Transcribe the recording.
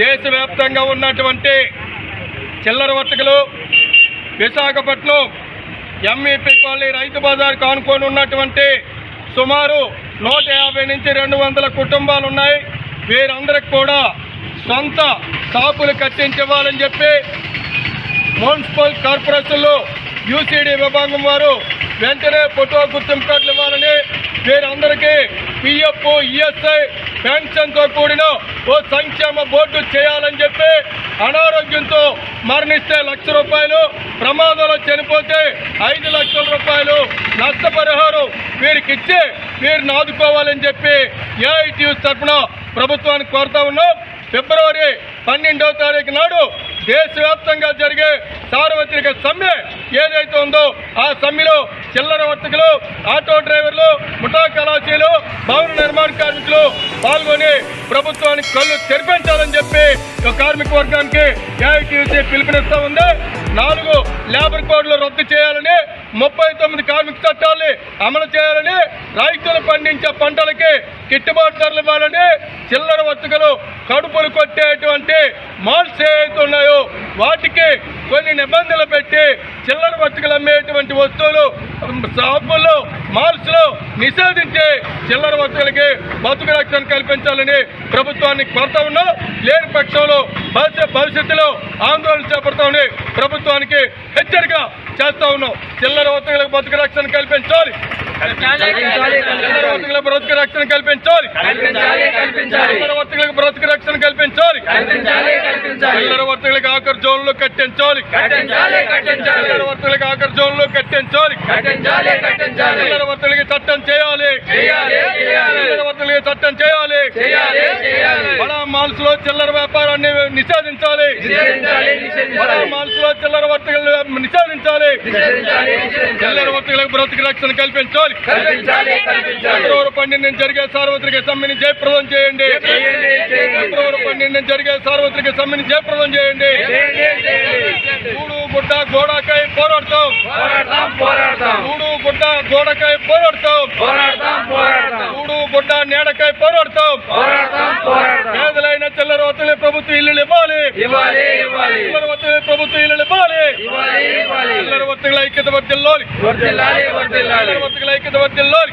దేశవ్యాప్తంగా ఉన్నటువంటి చిల్లర వర్తకులు విశాఖపట్నం ఎంఈపీ కాలనీ రైతు బజార్ కానుకొని ఉన్నటువంటి సుమారు నూట యాభై నుంచి రెండు వందల కుటుంబాలు ఉన్నాయి. వీరందరికి కూడా సొంత షాపులు కట్టించివ్వాలని చెప్పి మున్సిపల్ కార్పొరేషన్లో యూసీడీ విభాగం వారు వెంటనే ఫోటో గుర్తింపు కార్డులు ఇవ్వాలని వీరందరికీ పిఎఫ్ ఈఎస్ఐ పెన్షన్తో కూడిన ఓ సంక్షేమ బోర్డు చేయాలని చెప్పి అనారోగ్యంతో మరణిస్తే లక్ష రూపాయలు ప్రమాదంలో చనిపోతే ఐదు లక్షల రూపాయలు నష్టపరిహారం వీరికి ఇచ్చి వీరిని ఆదుకోవాలని చెప్పి ఏఐటీయూస్ తరఫున ప్రభుత్వానికి కోరుతా ఉన్నాం. ఫిబ్రవరి పన్నెండవ తారీఖు నాడు దేశవ్యాప్తంగా జరిగే సార్వత్రిక సమ్మె ఏదైతే ఉందో ఆ సమ్మెలో చిల్లర వర్తకులు ఆటో డ్రైవర్లు ముఠా కళాశీలు భవన నిర్మాణ కార్మికులు పాల్గొని ప్రభుత్వానికి కళ్ళు తెరిపించాలని చెప్పి కార్మిక వర్గానికి ఏఐటీసీ పిలుపునిస్తూ ఉంది. నాలుగు లేబర్ కోడ్లు రద్దు చేయాలని ముప్పై తొమ్మిది కార్మిక చట్టాలని అమలు చేయాలని రైతులు పండించే పంటలకి గిట్టుబాటు ధరలు ఇవ్వాలని చిల్లర వర్తకులు కడుపులు కొట్టేటువంటి మాల్స్ ఏవైతే ఉన్నాయో వాటికి కొన్ని నిబంధనలు పెట్టి చిల్లర వర్తకులు అమ్మేటువంటి వస్తువులు షాపుల్లో మాల్స్లో నిషేధించి చిల్లర వర్తకులకి బతుకు రక్షణ కల్పించాలని ప్రభుత్వాన్ని కోరుతా ఉన్నాం. లేని పక్షంలో భవిష్యత్తులో ఆందోళన చేపడతామని ప్రభుత్వానికి హెచ్చరిక చేస్తా ఉన్నాం. చిల్లర వర్తకులకు బతుకు రక్షణ కల్పించాలి. వర్తకులకు బ్రతుకు రక్షణ కల్పించాలి వర్తకులకు బ్రతుకు రక్షణ కల్పించాలి. చిల్లర వర్తకులకు ఆఖరి జోన్లో కట్టించాలి చిల్లర వర్తకులకు ఆఖరి జోన్లో కట్టించాలి. చిల్లర వర్తకులకి చట్టం చేయాలి చిల్లర వర్తకులకి చట్టం చేయాలి. బడా మాల్స్లో చిల్లర వ్యాపారాన్ని నిషేధించాలి. బడా మాల్స్లో చిల్లర వర్తకులు నిషేధించాలి చిల్లర బ్రతుకు రక్షణ కల్పించాలి. ఫిబ్రవరి పన్నెండు జరిగే సార్వత్రిక సమ్మెని జయప్రదం చేయండి. ఫిబ్రవరి పన్నెండు జరిగే సార్వత్రిక సమ్మెని జయప్రదం చేయండి. చూడు గుడ్డ గోడకై పోరాడతాం. చూడు గుడ్డ గోడకై పోరాడతాం. చూడు గుడ్డ నేడకై పోరాడతాం. పేదలైన చిల్లర వత్తులే ప్రభుత్వ ఇల్లు ఇవ్వాలి. చిల్లర వత్తులే ప్రభుత్వ ఇల్లు ఇవ్వాలి. చిల్లర వత్తుల ఐక్యత వర్దిల్లోలి చిల్లర వత్తుల ఐక్యత వర్దిల్లోలి